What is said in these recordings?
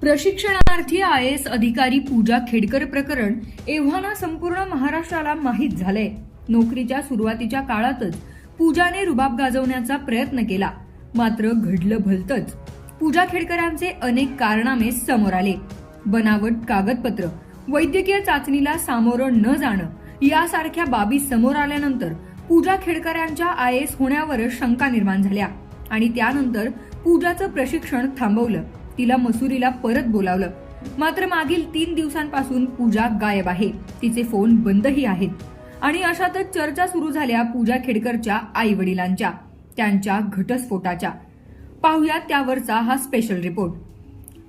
प्रशिक्षणार्थी I S अधिकारी पूजा खेडकर प्रकरण एव्हाना संपूर्ण महाराष्ट्राला माहीत झालंय. नोकरीच्या सुरुवातीच्या काळातच पूजाने रुबाब गाजवण्याचा प्रयत्न केला. मात्र घडलं भलतच. पूजा खेडकरांचे अनेक कारनामे समोर आले. बनावट कागदपत्र वैद्यकीय चाचणीला सामोरं न जाणं यासारख्या बाबी समोर आल्यानंतर पूजा खेडकरांच्या आय एस होण्यावर शंका निर्माण झाल्या आणि त्यानंतर पूजाचं प्रशिक्षण थांबवलं. तिला मसुरीला परत बोलावलं. मात्र मागील तीन दिवसांपासून पूजा गायब आहे. तिचे फोन बंदही आहेत. आणि अशातच चर्चा सुरू झाल्या पूजा खेडकरच्या आई वडिलांच्या त्यांच्या घटस्फोटाच्या. पाहुयात त्यावरचा हा स्पेशल रिपोर्ट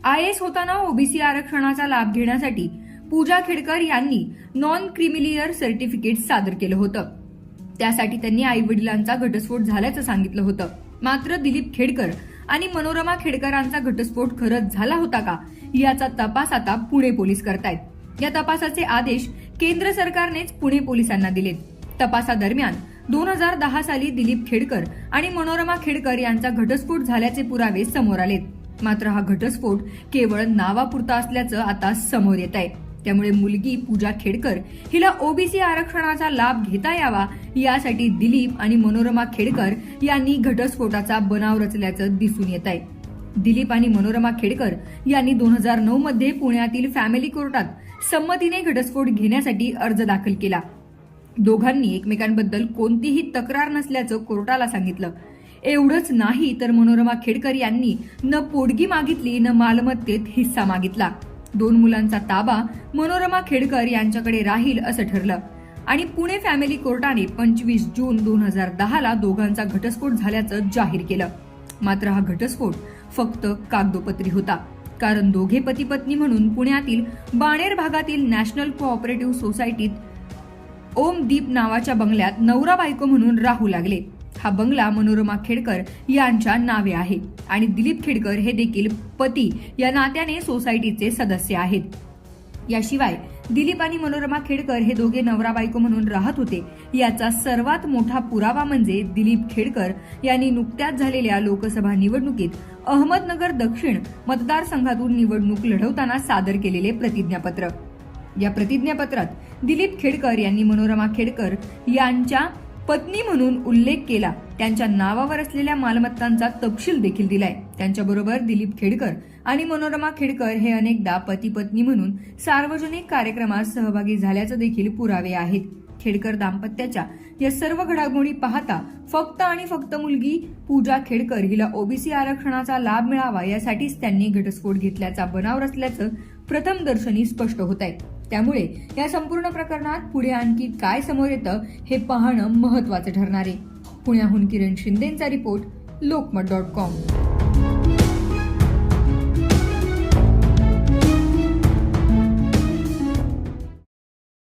आय एस होताना ओबीसी आरक्षणाचा लाभ घेण्यासाठी पूजा खेडकर यांनी नॉन क्रिमिलियर सर्टिफिकेट सादर केलं होतं. त्यासाठी त्यांनी आई वडिलांचा घटस्फोट झाल्याचं सांगितलं होतं. मात्र दिलीप खेडकर आणि मनोरमा खेडकरांचा घटस्फोट खरंच झाला होता का? याचा तपास आता पुणे पोलीस करतायत. या तपासाचे आदेश केंद्र सरकारनेच पुणे पोलिसांना दिलेत. तपासादरम्यान दोन हजार दहा साली दिलीप खेडकर आणि मनोरमा खेडकर यांचा घटस्फोट झाल्याचे पुरावे समोर आलेत. मात्र हा घटस्फोट केवळ नावापुरता असल्याचं आता समोर येत आहे त्यामुळे मुलगी पूजा खेडकर हिला ओबीसी आरक्षणाचा लाभ घेता यावा यासाठी दिलीप आणि मनोरमा खेडकर यांनी घटस्फोटाचा बनाव रचल्याचं दिसून येत आहे. दिलीप आणि मनोरमा खेडकर यांनी दोन हजार नऊ मध्ये पुण्यातील फॅमिली कोर्टात संमतीने घटस्फोट घेण्यासाठी अर्ज दाखल केला. दोघांनी एकमेकांबद्दल कोणतीही तक्रार नसल्याचं कोर्टाला सांगितलं. एवढंच नाही तर मनोरमा खेडकर यांनी न पोडगी मागितली न मालमत्तेत हिस्सा मागितला. दोन मुलांचा ताबा मनोरमा खेडकर यांच्याकडे राहील असं ठरलं. आणि पुणे फॅमिली कोर्टाने पंचवीस जून दोन हजार दहाला दोघांचा घटस्फोट झाल्याचं जाहीर केलं. मात्र हा घटस्फोट फक्त कागदोपत्री होता. कारण दोघे पती पत्नी म्हणून पुण्यातील बाणेर भागातील नॅशनल कोऑपरेटिव्ह सोसायटीत ओम दीप नावाच्या बंगल्यात नवरा बायको म्हणून राहू लागले. हा बंगला मनोरमा खेडकर यांच्या नावे आहे आणि दिलीप खेडकर हे देखील पती या नात्याने सोसायटीचे सदस्य आहेत. याशिवाय दिलीप आणि मनोरमा खेडकर हे दोघे नवरा बायको म्हणून राहत होते. याचा सर्वात मोठा पुरावा म्हणजे दिलीप खेडकर यांनी नुकत्याच झालेल्या लोकसभा निवडणुकीत अहमदनगर दक्षिण मतदारसंघातून निवडणूक लढवताना सादर केलेले प्रतिज्ञापत्र. या प्रतिज्ञापत्रात दिलीप खेडकर यांनी मनोरमा खेडकर यांच्या पत्नी म्हणून उल्लेख केला. त्यांच्या नावावर असलेल्या मालमत्तांचा तपशील देखील दिलाय. त्यांच्याबरोबर दिलीप खेडकर आणि मनोरमा खेडकर हे अनेकदा पती पत्नी म्हणून सार्वजनिक कार्यक्रमात सहभागी झाल्याचं देखील पुरावे आहेत. खेडकर दाम्पत्याच्या या सर्व घडामोडी पाहता फक्त आणि फक्त मुलगी पूजा खेडकर हिला ओबीसी आरक्षणाचा लाभ मिळावा यासाठीच त्यांनी घटस्फोट घेतल्याचा बनाव असल्याचं प्रथमदर्शनी स्पष्ट होत आहे. त्यामुळे या संपूर्ण प्रकरणात पुढे आणखी काय समोर येतं हे पाहणं महत्वाचं ठरणार आहे. पुण्याहून किरण शिंदेचा रिपोर्ट लोकमत डॉट कॉम.